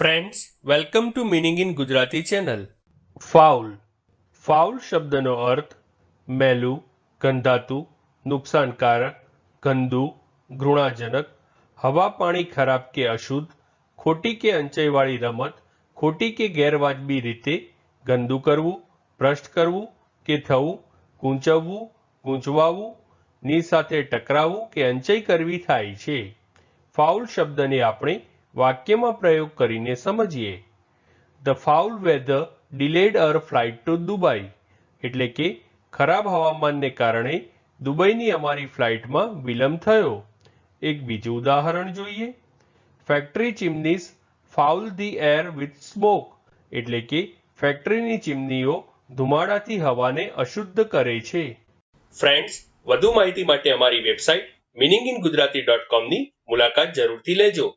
Friends welcome to meaning in Gujarati channel foul foul શબ્દનો અર્થ મેલું ગંધાતું નુકસાનકારક ગંદુ ઘૃણાજનક હવા પાણી ખરાબ કે અશુદ્ધ ખોટી કે અંચયવાળી રમત ખોટી કે ગેરવાજબી રીતે ગંદુ કરવું ભ્રષ્ટ કરવું કે થવું ગૂંચવવું ગૂંચવાવું ની સાથે ટકરાવું કે અંચય કરવી થાય છે ફાઉલ શબ્દને આપણે વાક્યમાં પ્રયોગ કરીને સમજીએ. The foul weather delayed our flight to Dubai એટલે કે, ખરાબ હવામાનને કારણે દુબઈની અમારી ફ્લાઇટમાં વિલંબ થયો. એક બીજું ઉદાહરણ જોઈએ. Factory chimneys foul the air with smoke એટલે કે ફેક્ટરીની ચીમનીઓ ધુમાડાથી હવાને અશુદ્ધ કરે છે. ફ્રેન્ડ્સ વધુ માહિતી માટે અમારી website meaning in Gujarati dot કોમની મુલાકાત જરૂરથી લેજો.